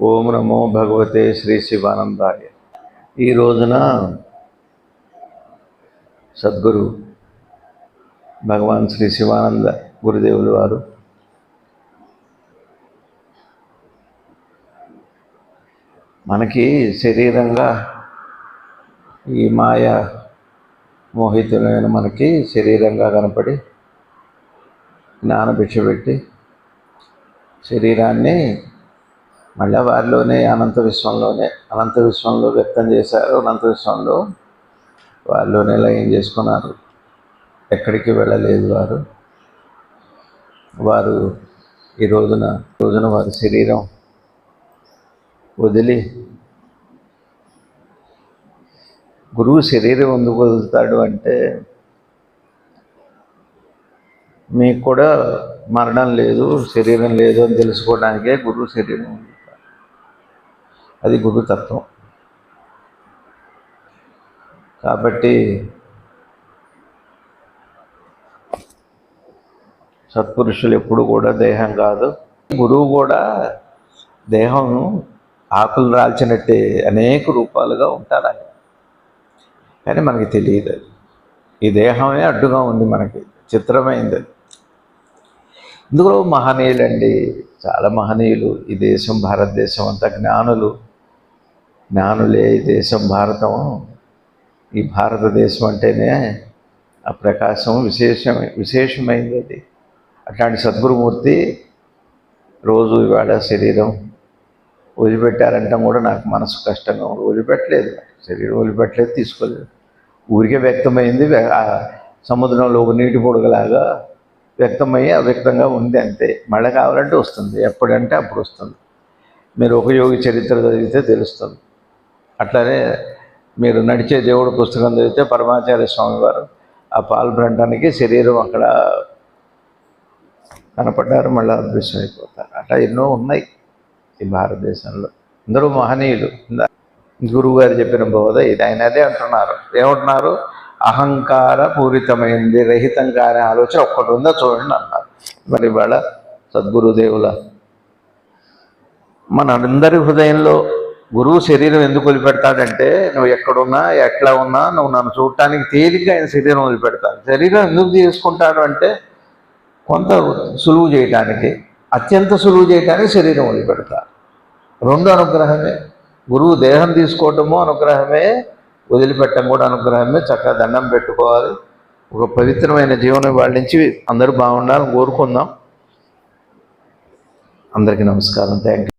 ఓం నమో భగవతే శ్రీ శివానందాయ. ఈ రోజున సద్గురు భగవాన్ శ్రీ శివానంద గురుదేవులు వారు మనకి శరీరంగా ఈ మాయ మోహితులైన మనకి శరీరంగా కనపడి జ్ఞానభిక్ష పెట్టి శరీరాన్ని మళ్ళీ వారిలోనే అనంత విశ్వంలోనే అనంత విశ్వంలో వ్యక్తం చేశారు అనంత విశ్వంలో వారిలోనే లయం చేసుకున్నారు. ఎక్కడికి వెళ్ళలేదు వారు. వారు ఈ రోజున రోజున వారి శరీరం వదిలి గురువు శరీరం ఎందుకు వదులుతాడు అంటే మీకు కూడా మరణం లేదు శరీరం లేదు అని తెలుసుకోవడానికే గురువు శరీరం ఉంది. అది గురుతత్వం కాబట్టి సత్పురుషులు ఎప్పుడు కూడా దేహం కాదు. గురువు కూడా దేహం ఆకులు రాల్చినట్టే అనేక రూపాలుగా ఉంటారు ఆయన కానీ మనకి తెలియదు అది. ఈ దేహమే అడ్డుగా ఉంది మనకి చిత్రమైంది అది. ఇందులో మహనీయులండి చాలా మహనీయులు ఈ దేశం భారతదేశం అంతా జ్ఞానులు. జ్ఞానులే ఈ దేశం భారతం. ఈ భారతదేశం అంటేనే ఆ ప్రకాశం విశేషమే విశేషమైంది అది. అట్లాంటి సద్గురుమూర్తి రోజు ఇవాళ శరీరం వదిలిపెట్టారంటాం కూడా నాకు మనసు కష్టంగా ఉంది. వదిలిపెట్టలేదు. శరీరం వదిలిపెట్టలేదు తీసుకోలేదు. ఊరికే వ్యక్తమైంది ఆ సముద్రంలో ఒక నీటి పొడుగులాగా వ్యక్తమయ్యి అవ్యక్తంగా ఉంది అంతే. మళ్ళీ కావాలంటే వస్తుంది. ఎప్పుడంటే అప్పుడు వస్తుంది. మీరు ఒక యోగి చరిత్ర చదివితే తెలుస్తుంది. అట్లనే మీరు నడిచే దేవుడు పుస్తకం చదివితే పరమాచార్య స్వామి వారు ఆ పాల్పడటానికి శరీరం అక్కడ కనపడ్డారు మళ్ళీ అదృశ్యం అయిపోతారు అట్లా ఎన్నో ఉన్నాయి ఈ భారతదేశంలో. అందరూ మహనీయులు. ఇందా- గురువు గారు చెప్పిన బోధ ఇది. ఆయన అదే అంటున్నారు. ఏమంటున్నారు? అహంకార పూరితమైంది రహితం కాని ఆలోచన ఒక్కటి ఉందో చూడండి అన్నారు. మరి ఇవాళ సద్గురుదేవుల మన అందరి హృదయంలో గురువు శరీరం ఎందుకు వదిలిపెడతాడంటే నువ్వు ఎక్కడున్నా ఎట్లా ఉన్నా నువ్వు నన్ను చూడటానికి తేలిగ్గా ఆయన శరీరం వదిలిపెడతాడు. శరీరం ఎందుకు తీసుకుంటాడు అంటే కొంత సులువు చేయటానికి అత్యంత సులువు చేయటానికి శరీరం వదిలిపెడతారు రెండు అనుగ్రహమే. గురువు దేహం తీసుకోవటము అనుగ్రహమే వదిలిపెట్టడం కూడా అనుగ్రహమే. చక్కగా దండం పెట్టుకోవాలి. ఒక పవిత్రమైన జీవనం వాళ్ళ నుంచి అందరూ బాగుండాలని కోరుకుందాం. అందరికీ నమస్కారం. Thank you